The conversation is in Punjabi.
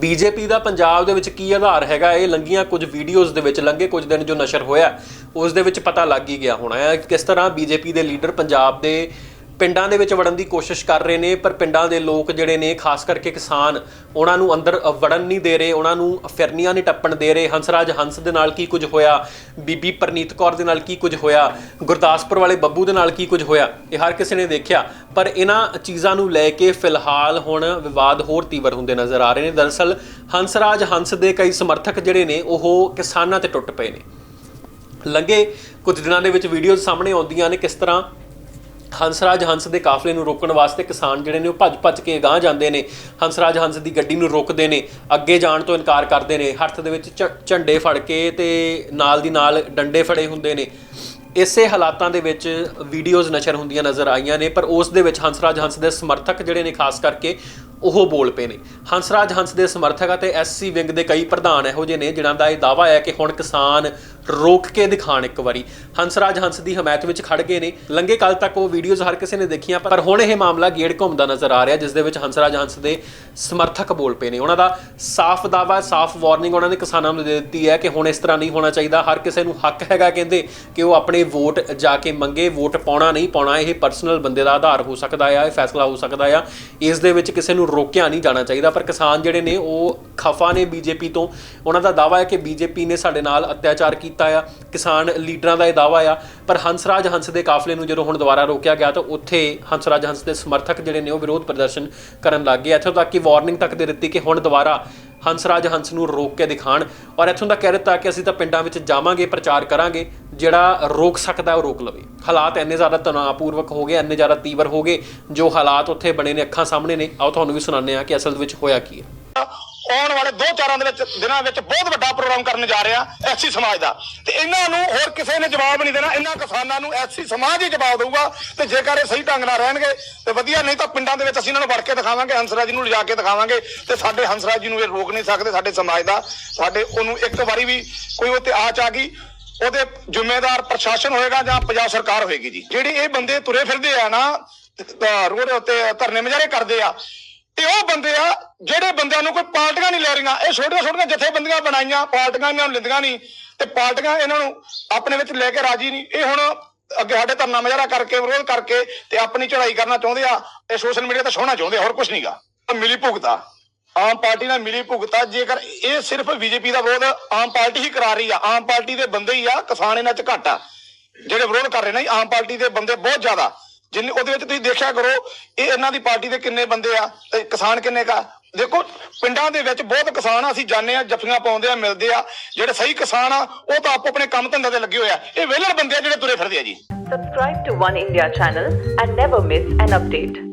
ਬੀਜੇਪੀ ਦਾ ਪੰਜਾਬ ਦੇ ਵਿੱਚ ਕੀ ਆਧਾਰ ਹੈਗਾ? ਇਹ ਲੰਗੀਆਂ ਕੁਝ ਵੀਡੀਓਜ਼ ਦੇ ਵਿੱਚ ਲੰਗੇ ਕੁਝ ਦਿਨ ਜੋ ਨਸ਼ਰ ਹੋਇਆ, ਉਸ ਦੇ ਵਿੱਚ ਪਤਾ ਲੱਗ ਹੀ ਗਿਆ ਹੋਣਾ ਹੈ। ਕਿਸ ਤਰ੍ਹਾਂ ਬੀਜੇਪੀ ਦੇ ਲੀਡਰ ਪੰਜਾਬ ਦੇ ਪਿੰਡਾਂ ਦੇ ਵਿੱਚ ਵੜਨ ਦੀ ਕੋਸ਼ਿਸ਼ ਕਰ ਰਹੇ ਨੇ, ਪਰ ਪਿੰਡਾਂ ਦੇ ਲੋਕ ਜਿਹੜੇ ਨੇ, ਖਾਸ ਕਰਕੇ ਕਿਸਾਨ, ਉਹਨਾਂ ਨੂੰ ਅੰਦਰ ਵੜਨ ਨਹੀਂ ਦੇ ਰਹੇ, ਉਹਨਾਂ ਨੂੰ ਫਿਰਨੀਆਂ ਨਹੀਂ ਟੱਪਣ ਦੇ ਰਹੇ। ਹੰਸਰਾਜ ਹੰਸ ਦੇ ਨਾਲ ਕੀ ਕੁਝ ਹੋਇਆ? ਬੀਬੀ ਪਰਨੀਤ ਕੌਰ ਦੇ ਨਾਲ ਕੀ ਕੁਝ ਹੋਇਆ? ਗੁਰਦਾਸਪੁਰ ਵਾਲੇ ਬੱਬੂ ਦੇ ਨਾਲ ਕੀ ਕੁਝ ਹੋਇਆ? ਇਹ ਹਰ ਕਿਸੇ ਨੇ ਦੇਖਿਆ, ਪਰ ਇਹਨਾਂ ਚੀਜ਼ਾਂ ਨੂੰ ਲੈ ਕੇ ਫਿਲਹਾਲ ਹੁਣ ਵਿਵਾਦ ਹੋਰ ਤੀਵਰ ਹੁੰਦੇ ਨਜ਼ਰ ਆ ਰਹੇ ਨੇ। ਦਰਅਸਲ ਹੰਸਰਾਜ ਹੰਸ ਦੇ ਕਈ ਸਮਰਥਕ ਜਿਹੜੇ ਨੇ, ਉਹ ਕਿਸਾਨਾਂ ਤੇ ਟੁੱਟ ਪਏ ਨੇ। ਲੰਗੇ ਕੁਝ ਦਿਨਾਂ ਦੇ ਵਿੱਚ ਵੀਡੀਓਜ਼ ਸਾਹਮਣੇ ਆਉਂਦੀਆਂ ਨੇ, ਕਿਸ ਤਰ੍ਹਾਂ ਹੰਸਰਾਜ ਹੰਸ ਦੇ ਕਾਫਲੇ ਨੂੰ ਰੋਕਣ ਵਾਸਤੇ ਕਿਸਾਨ ਜਿਹੜੇ ਨੇ ਉਹ ਭੱਜ-ਭੱਜ ਕੇ ਗਾਂਹ ਜਾਂਦੇ ਨੇ। ਹੰਸਰਾਜ ਹੰਸ ਦੀ ਗੱਡੀ ਨੂੰ ਰੋਕਦੇ ਨੇ, ਅੱਗੇ ਜਾਣ ਤੋਂ ਇਨਕਾਰ ਕਰਦੇ ਨੇ। ਹੱਥ ਦੇ ਵਿੱਚ ਝ- ਝੰਡੇ ਫੜ ਕੇ ਤੇ ਨਾਲ ਦੀ ਨਾਲ ਡੰਡੇ ਫੜੇ ਹੁੰਦੇ ਨੇ। ਇਸੇ ਹਾਲਾਤਾਂ ਦੇ ਵਿੱਚ ਵੀਡੀਓਜ਼ ਨਸ਼ਰ ਹੁੰਦੀਆਂ ਨਜ਼ਰ ਆਈਆਂ ਨੇ, ਪਰ ਉਸ ਦੇ ਵਿੱਚ ਹੰਸਰਾਜ ਹੰਸ ਦੇ ਸਮਰਥਕ ਜਿਹੜੇ ਨੇ, ਖਾਸ ਕਰਕੇ ਉਹ ਬੋਲ ਪਏ ਨੇ। ਹੰਸਰਾਜ ਹੰਸ ਦੇ ਸਮਰਥਕ ਅਤੇ ਐਸਸੀ ਵਿੰਗ ਦੇ ਕਈ ਪ੍ਰਧਾਨ ਇਹੋ ਜਿਹੇ ਨੇ, ਜਿਨ੍ਹਾਂ ਦਾ ਇਹ ਦਾਵਾ ਹੈ ਕਿ ਹੁਣ ਕਿਸਾਨ ਰੋਕ ਕੇ ਦਿਖਾਣ ਇੱਕ ਵਾਰੀ। ਹੰਸਰਾਜ ਹੰਸ ਦੀ ਹਮਾਇਤ ਵਿੱਚ ਖੜ ਗਏ ਨੇ। ਲੰਗੇ ਕੱਲ ਤੱਕ ਉਹ ਵੀਡੀਓਜ਼ ਹਰ ਕਿਸੇ ਨੇ ਦੇਖੀਆਂ, ਪਰ ਹੁਣ ਇਹ ਮਾਮਲਾ ਗੇੜ ਘੁੰਮਦਾ ਨਜ਼ਰ ਆ ਰਿਹਾ, ਜਿਸ ਦੇ ਵਿੱਚ ਹੰਸਰਾਜ ਹੰਸ ਦੇ ਸਮਰਥਕ ਬੋਲ ਪਏ ਨੇ। ਉਹਨਾਂ ਦਾ ਸਾਫ਼ ਦਾਵਾ ਸਾਫ਼ ਵਾਰਨਿੰਗ ਉਹਨਾਂ ਨੇ ਕਿਸਾਨਾਂ ਨੂੰ ਦੇ ਦਿੱਤੀ ਹੈ ਕਿ ਹੁਣ ਇਸ ਤਰ੍ਹਾਂ ਨਹੀਂ ਹੋਣਾ ਚਾਹੀਦਾ। ਹਰ ਕਿਸੇ ਨੂੰ ਹੱਕ ਹੈਗਾ ਕਹਿੰਦੇ ਕਿ ਉਹ ਆਪਣੇ ਵੋਟ ਜਾ ਕੇ ਮੰਗੇ, ਵੋਟ ਪਾਉਣਾ ਨਹੀਂ, ਪਾਉਣਾ ਇਹ ਪਰਸਨਲ ਬੰਦੇ ਦਾ ਆਧਾਰ ਹੋ ਸਕਦਾ ਆ, ਇਹ ਫੈਸਲਾ ਹੋ ਸਕਦਾ ਆ। ਇਸ ਦੇ ਵਿੱਚ ਕਿਸੇ ਨੂੰ ਰੋਕਿਆ ਨਹੀਂ ਜਾਣਾ ਚਾਹੀਦਾ, ਪਰ ਕਿਸਾਨ ਜਿਹੜੇ ਨੇ ਉਹ ਖਫਾ ਨੇ ਬੀਜੇਪੀ ਤੋਂ। ਉਹਨਾਂ ਦਾ ਦਾਵਾ ਹੈ ਕਿ ਬੀਜੇਪੀ ਨੇ ਸਾਡੇ ਨਾਲ ਅਤਿਆਚਾਰ ਕੀਤਾ ਆ, ਕਿਸਾਨ ਲੀਡਰਾਂ ਦਾ ਇਹ ਦਾਵਾ ਆ। ਪਰ ਹੰਸਰਾਜ ਹੰਸ ਦੇ ਕਾਫਲੇ ਨੂੰ ਜਦੋਂ ਹੁਣ ਦੁਬਾਰਾ ਰੋਕਿਆ ਗਿਆ ਤਾਂ ਉੱਥੇ ਹੰਸਰਾਜ ਹੰਸ ਦੇ ਸਮਰਥਕ ਜਿਹੜੇ ਨੇ ਉਹ ਵਿਰੋਧ ਪ੍ਰਦਰਸ਼ਨ ਕਰਨ ਲੱਗ ਗਏ। ਇੱਥੋਂ ਤੱਕ ਕਿ ਵਾਰਨਿੰਗ ਤੱਕ ਦੇ ਦਿੱਤੀ ਕਿ ਹੁਣ ਦੁਬਾਰਾ ਹੰਸਰਾਜ ਹੰਸ ਨੂੰ ਰੋਕ ਕੇ ਦਿਖਾਣ। ਔਰ ਇੱਥੋਂ ਦਾ ਕਹਿ ਦਿੱਤਾ ਕਿ ਅਸੀਂ ਤਾਂ ਪਿੰਡਾਂ ਵਿੱਚ ਜਾਵਾਂਗੇ, ਪ੍ਰਚਾਰ ਕਰਾਂਗੇ। ਜਿਹੜਾ ਰੋਕ ਸਕਦਾ ਉਹ ਰੋਕ ਲਵੇ। ਹਾਲਾਤ ਇੰਨੇ ਜ਼ਿਆਦਾ ਤਣਾਅਪੂਰਵਕ ਹੋ ਗਏ, ਇੰਨੇ ਜ਼ਿਆਦਾ ਤੀਵਰ ਹੋ ਗਏ, ਜੋ ਹਾਲਾਤ ਉੱਥੇ ਬਣੇ ਨੇ ਅੱਖਾਂ ਸਾਹਮਣੇ ਨੇ। ਆਓ ਤੁਹਾਨੂੰ ਵੀ ਸੁਣਾਉਂਦੇ ਆ ਕਿ ਅਸਲ ਵਿੱਚ ਹੋਇਆ ਕੀ ਹੈ। ਆਉਣ ਵਾਲੇ ਦੋ ਚਾਰਾਂ ਦੇ ਵਿੱਚ ਦਿਨਾਂ ਵਿੱਚ ਬਹੁਤ ਵੱਡਾ ਪ੍ਰੋਗਰਾਮ ਕਰਨ ਜਾ ਰਿਹਾ ਐਸਸੀ ਸਮਾਜ ਦਾ। ਤੇ ਇਹਨਾਂ ਨੂੰ ਹੋਰ ਕਿਸੇ ਨੇ ਜਵਾਬ ਨਹੀਂ ਦੇਣਾ, ਇਹਨਾਂ ਕਿਸਾਨਾਂ ਨੂੰ ਐਸਸੀ ਸਮਾਜ ਹੀ ਜਵਾਬ ਦੇਊਗਾ ਤੇ ਜੇਕਰ ਇਹ ਸਹੀ ਢੰਗ ਨਾਲ ਰਹਿਣਗੇ ਤੇ ਵਧੀਆ, ਨਹੀਂ ਤਾਂ ਪਿੰਡਾਂ ਦੇ ਵਿੱਚ ਅਸੀਂ ਇਹਨਾਂ ਨੂੰ ਵੜ ਕੇ ਦਿਖਾਵਾਂਗੇ, ਹੰਸਰਾਜ ਜੀ ਨੂੰ ਲਿਜਾ ਕੇ ਦਿਖਾਵਾਂਗੇ ਤੇ ਸਾਡੇ ਹੰਸਰਾਜ ਜੀ ਨੂੰ ਇਹ ਰੋਕ ਨਹੀਂ ਸਕਦੇ, ਸਾਡੇ ਸਮਾਜ ਦਾ। ਸਾਡੇ ਉਹਨੂੰ ਇੱਕ ਵਾਰੀ ਵੀ ਕੋਈ ਉਹ ਤੇ ਆਚ ਆ ਗਈ, ਉਹਦੇ ਜ਼ਿੰਮੇਦਾਰ ਪ੍ਰਸ਼ਾਸਨ ਹੋਏਗਾ ਜਾਂ ਪੰਜਾਬ ਸਰਕਾਰ ਹੋਏਗੀ ਜੀ। ਜਿਹੜੇ ਇਹ ਬੰਦੇ ਤੁਰੇ ਫਿਰਦੇ ਆ ਨਾ ਰੋਡ ਉੱਤੇ ਧਰਨੇ ਮੁਜ਼ਾਹਰੇ ਕਰਦੇ ਆ ਇਹ ਉਹ ਬੰਦੇ ਆ ਜਿਹੜੇ ਬੰਦਿਆਂ ਨੂੰ ਕੋਈ ਪਾਰਟੀਆਂ ਨਹੀਂ ਲੈ ਰਹੀਆਂ। ਇਹ ਛੋਟੀਆਂ ਛੋਟੀਆਂ ਜਥੇਬੰਦੀਆਂ ਬਣਾਈਆਂ, ਪਾਰਟੀਆਂ ਇਹਨਾਂ ਨੂੰ ਲੈਂਦੀਆਂ ਨਹੀਂ ਤੇ ਪਾਰਟੀਆਂ ਇਹਨਾਂ ਨੂੰ ਆਪਣੇ ਵਿੱਚ ਲੈ ਕੇ ਰਾਜੀ ਨਹੀਂ। ਇਹ ਹੁਣ ਅੱਗੇ ਸਾਡੇ ਧਰਨਾ ਮੁਜ਼ਾਹਰਾ ਕਰਕੇ, ਵਿਰੋਧ ਕਰਕੇ ਤੇ ਆਪਣੀ ਚੜ੍ਹਾਈ ਕਰਨਾ ਚਾਹੁੰਦੇ ਆ ਤੇ ਸੋਸ਼ਲ ਮੀਡੀਆ ਤੇ ਛੋਣਾ ਚਾਹੁੰਦੇ ਆ, ਹੋਰ ਕੁਝ ਨਹੀਂਗਾ। ਮਿਲੀ ਭੁਗਤਾ। ਆਮ ਪਾਰਟੀ ਨਾਲ ਮਿਲੀ ਭੁਗਤਾ। ਜੇਕਰ ਇਹ ਸਿਰਫ ਬੀਜੇਪੀ ਦਾ ਵਿਰੋਧ ਆਮ ਪਾਰਟੀ ਹੀ ਕਰਾ ਰਹੀ ਆ, ਆਮ ਪਾਰਟੀ ਦੇ ਬੰਦੇ ਹੀ ਆ, ਕਿਸਾਨ ਇਹਨਾਂ ਚ ਘੱਟ ਆ। ਜਿਹੜੇ ਵਿਰੋਧ ਕਰ ਰਹੇ ਨੇ, ਆਮ ਪਾਰਟੀ ਦੇ ਬੰਦੇ ਬਹੁਤ ਜ਼ਿਆਦਾ। ਜਿੰਨੇ ਉਹਦੇ ਵਿੱਚ ਤੁਸੀਂ ਦੇਖਿਆ ਕਰੋ, ਇਹ ਇਹਨਾਂ ਦੀ ਪਾਰਟੀ ਦੇ ਕਿੰਨੇ ਬੰਦੇ ਆ, ਤੇ ਕਿਸਾਨ ਕਿੰਨੇ ਕਾ ਦੇਖੋ, ਪਿੰਡਾਂ ਦੇ ਵਿੱਚ ਬਹੁਤ ਕਿਸਾਨ ਆ ਅਸੀਂ ਜਾਣਦੇ ਆ ਜੱਫੀਆਂ ਪਾਉਂਦੇ ਆ ਮਿਲਦੇ ਆ ਜਿਹੜੇ ਸਹੀ ਕਿਸਾਨ ਆ, ਉਹ ਤਾਂ ਆਪੋ ਆਪਣੇ ਕੰਮ ਧੰਦੇ ਤੇ ਲੱਗੇ ਹੋਏ ਆ। ਇਹ ਵਿਹਲੇ ਬੰਦੇ ਆ ਜਿਹੜੇ ਤੁਰੇ ਫਿਰਦੇ ਆ ਜੀ। Subscribe to One India channel and never miss an update.